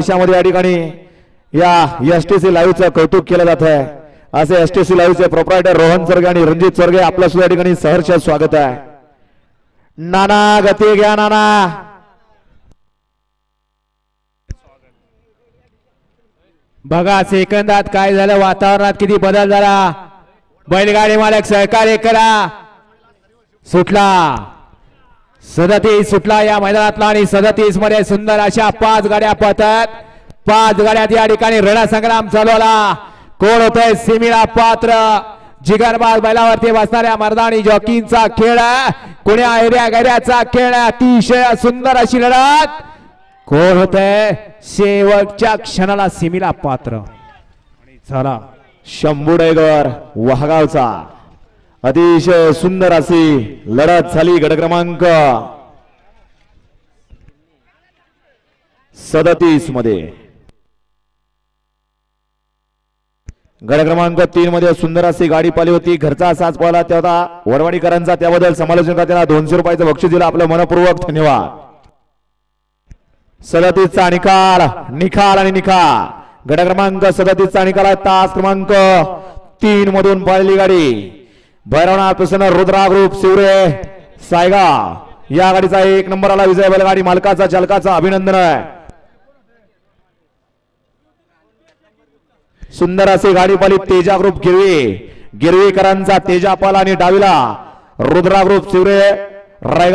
देशामध्ये या ठिकाणी या एस टी सी लाईव्हचं कौतुक केलं जात आहे. असे एस टी सी लाईव्हचे प्रोप्रायटर रोहन चोरगे आणि रणजित चोरगे आपलं सुद्धा ठिकाणी सहर्ष स्वागत आहे. नाना गती घ्या नाना. बघा सेकंदात काय झालं? वातावरणात किती बदल झाला? बैलगाडी मालक सहकार्य करा. सुटला. सदतीस सुटला या मैदानातला आणि सदतीसमध्ये सुंदर अशा पाच गाड्या पळतात. पाच गाड्यात या ठिकाणी रणा संग्राम चालवला कोण होतय? सिमिला पात्र. जिगरबाज बैलावरती बसणाऱ्या मर्दानी जॉकींचा खेळ. कुण्या एरिया गैऱ्याचा खेळ? अतिशय सुंदर अशी लढत. कोण होतय? शेवटच्या क्षणाला सिमिला पात्र. चला शंभू डायगर वहागावचा. अतिशय सुंदर अशी लढत झाली गडक्रमांक सदतीसमध्ये. गड क्रमांक तीन मध्ये सुंदर अशी गाडी पाली होती. घरचा असाच पाहिला तेव्हा वरवाडीकरांचा त्याबद्दल समालोचन त्याला दोनशे रुपयाचं बक्षीस दिलं. आपलं मनपूर्वक धन्यवाद. सदतीसचा निकाल. निकाल आणि निकाल. गट क्रमांक सदतीसचा निकाल आहे. तास क्रमांक तीन मधून पाळली गाडी. भैरवनाथ प्रसन्न रुद्रा ग्रुप शिवरे सायगा या गाडीचा एक नंबर आला विजय बैलगाडी मालकाचा चालकाचा अभिनंदन आहे. सुंदर अशी गाडी पाली तेजा ग्रुप गिरवी. गिरवीकरांचा तेजापाल आणि डावीला रुद्रा ग्रुप शिवरे रायगा